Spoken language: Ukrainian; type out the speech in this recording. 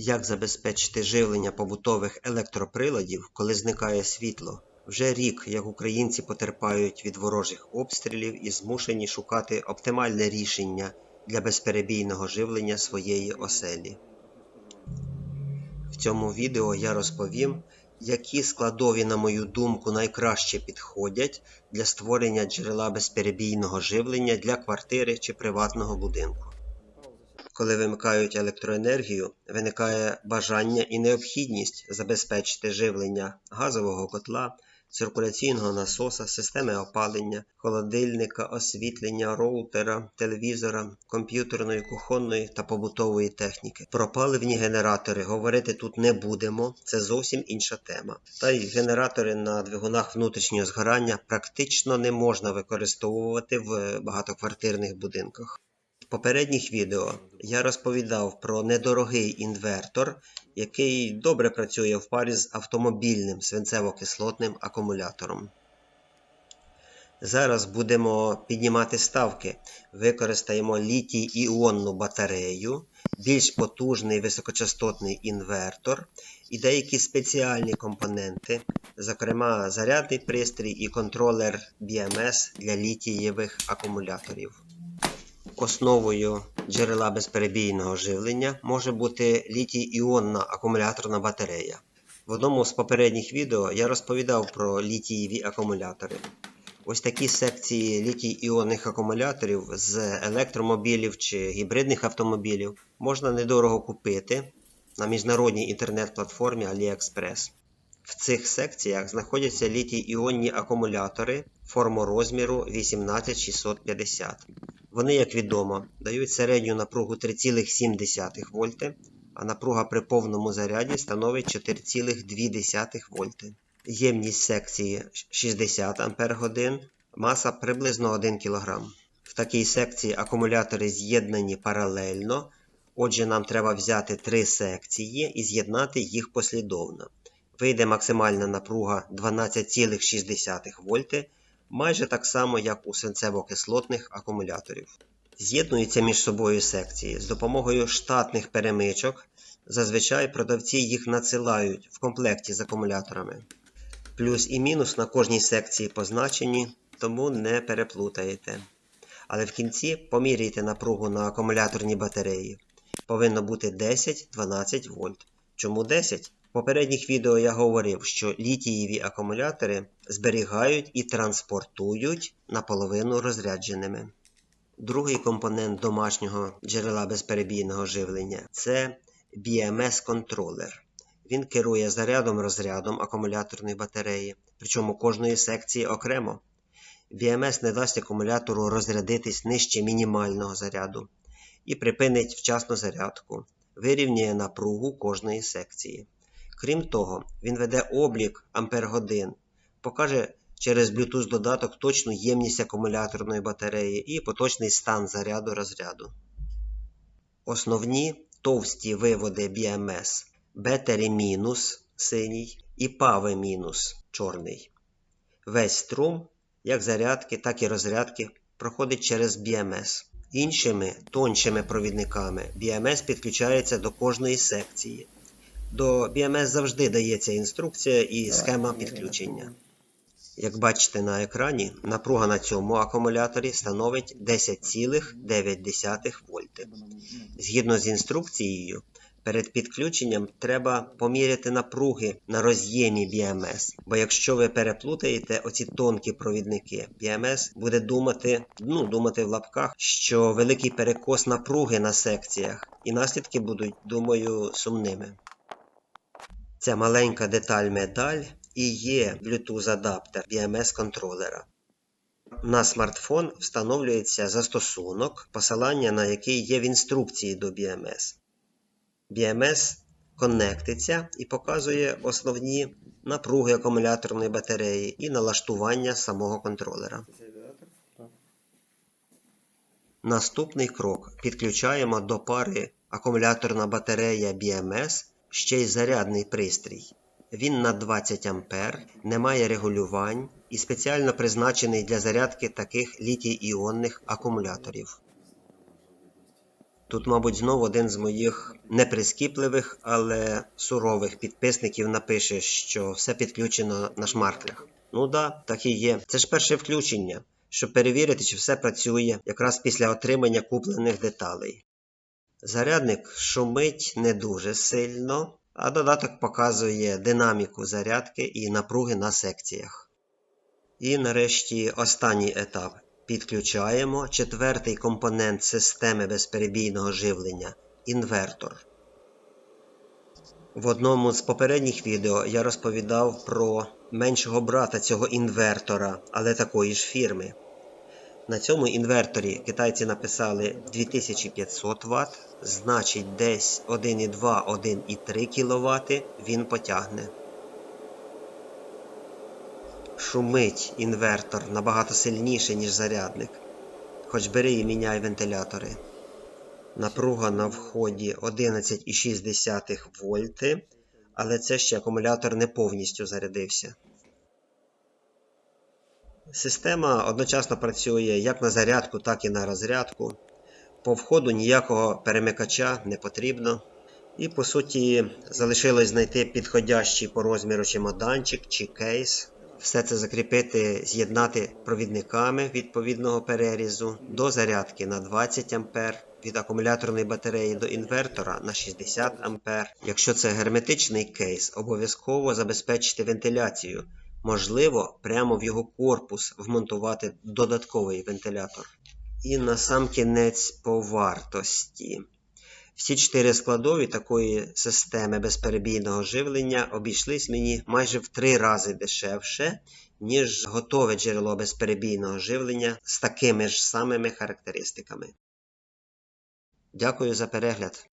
Як забезпечити живлення побутових електроприладів, коли зникає світло? Вже рік, як українці потерпають від ворожих обстрілів і змушені шукати оптимальне рішення для безперебійного живлення своєї оселі. В цьому відео я розповім, які складові, на мою думку, найкраще підходять для створення джерела безперебійного живлення для квартири чи приватного будинку. Коли вимикають електроенергію, виникає бажання і необхідність забезпечити живлення газового котла, циркуляційного насоса, системи опалення, холодильника, освітлення, роутера, телевізора, комп'ютерної, кухонної та побутової техніки. Про паливні генератори говорити тут не будемо, це зовсім інша тема. Та й генератори на двигунах внутрішнього згорання практично не можна використовувати в багатоквартирних будинках. Попередніх відео я розповідав про недорогий інвертор, який добре працює в парі з автомобільним свинцево-кислотним акумулятором. Зараз будемо піднімати ставки. Використаємо літій іонну батарею, більш потужний високочастотний інвертор і деякі спеціальні компоненти, зокрема зарядний пристрій і контролер BMS для літієвих акумуляторів. Основою джерела безперебійного живлення може бути літій-іонна акумуляторна батарея. В одному з попередніх відео я розповідав про літієві акумулятори. Ось такі секції літій-іонних акумуляторів з електромобілів чи гібридних автомобілів можна недорого купити на міжнародній інтернет-платформі AliExpress. В цих секціях знаходяться літій-іонні акумулятори форму розміру 18650. Вони, як відомо, дають середню напругу 3,7 вольти, а напруга при повному заряді становить 4,2 вольти. Ємність секції 60 Ах, маса приблизно 1 кг. В такій секції акумулятори з'єднані паралельно, отже, нам треба взяти три секції і з'єднати їх послідовно. Вийде максимальна напруга 12,6 вольти, майже так само, як у свинцево-кислотних акумуляторів. З'єднуються між собою секції з допомогою штатних перемичок. Зазвичай продавці їх надсилають в комплекті з акумуляторами. Плюс і мінус на кожній секції позначені, тому не переплутаєте. Але в кінці поміряйте напругу на акумуляторній батареї. Повинно бути 10-12 вольт. Чому 10? Попередніх відео я говорив, що літієві акумулятори зберігають і транспортують наполовину розрядженими. Другий компонент домашнього джерела безперебійного живлення це BMS-контролер. Він керує зарядом розрядом акумуляторної батареї, причому кожної секції окремо. BMS не дасть акумулятору розрядитись нижче мінімального заряду і припинить вчасну зарядку, вирівнює напругу кожної секції. Крім того, він веде облік ампер-годин, покаже через Bluetooth додаток точну ємність акумуляторної батареї і поточний стан заряду розряду. Основні товсті виводи BMS бетері мінус синій і пави мінус чорний. Весь струм, як зарядки, так і розрядки, проходить через BMS. Іншими тоншими провідниками BMS підключається до кожної секції. До BMS завжди дається інструкція і схема підключення. Як бачите на екрані, напруга на цьому акумуляторі становить 10,9 вольти. Згідно з інструкцією, перед підключенням треба поміряти напруги на роз'ємі BMS, бо якщо ви переплутаєте оці тонкі провідники, BMS буде думати, ну, думати в лапках, що великий перекос напруги на секціях, і наслідки будуть, думаю, сумними. Ця маленька деталь медаль і є Bluetooth-адаптер BMS контролера. На смартфон встановлюється застосунок, посилання на який є в інструкції до BMS. BMS коннектиться і показує основні напруги акумуляторної батареї і налаштування самого контролера. Наступний крок підключаємо до пари акумуляторна батарея BMS ще й зарядний пристрій. Він на 20 А, не має регулювань і спеціально призначений для зарядки таких літій-іонних акумуляторів. Тут, мабуть, знову один з моїх неприскіпливих, але сурових підписників напише, що все підключено на шмарклях. Ну да, так і є. Це ж перше включення, щоб перевірити, чи все працює якраз після отримання куплених деталей. Зарядник шумить не дуже сильно, а додаток показує динаміку зарядки і напруги на секціях. І нарешті останній етап. Підключаємо четвертий компонент системи безперебійного живлення інвертор. В одному з попередніх відео я розповідав про меншого брата цього інвертора, але такої ж фірми. На цьому інверторі китайці написали 2500 Вт, значить десь 1,2-1,3 кВт він потягне. Шумить інвертор набагато сильніше, ніж зарядник. Хоч бери і міняй вентилятори. Напруга на вході 11,6 вольти, але це ще акумулятор не повністю зарядився. Система одночасно працює як на зарядку, так і на розрядку. По входу ніякого перемикача не потрібно. І по суті залишилось знайти підходящий по розміру чемоданчик чи кейс. Все це закріпити, з'єднати провідниками відповідного перерізу до зарядки на 20 А, від акумуляторної батареї до інвертора на 60 А. Якщо це герметичний кейс, обов'язково забезпечити вентиляцію. Можливо, прямо в його корпус вмонтувати додатковий вентилятор. І на сам кінець по вартості. Всі чотири складові такої системи безперебійного живлення обійшлись мені майже в три рази дешевше, ніж готове джерело безперебійного живлення з такими ж самими характеристиками. Дякую за перегляд.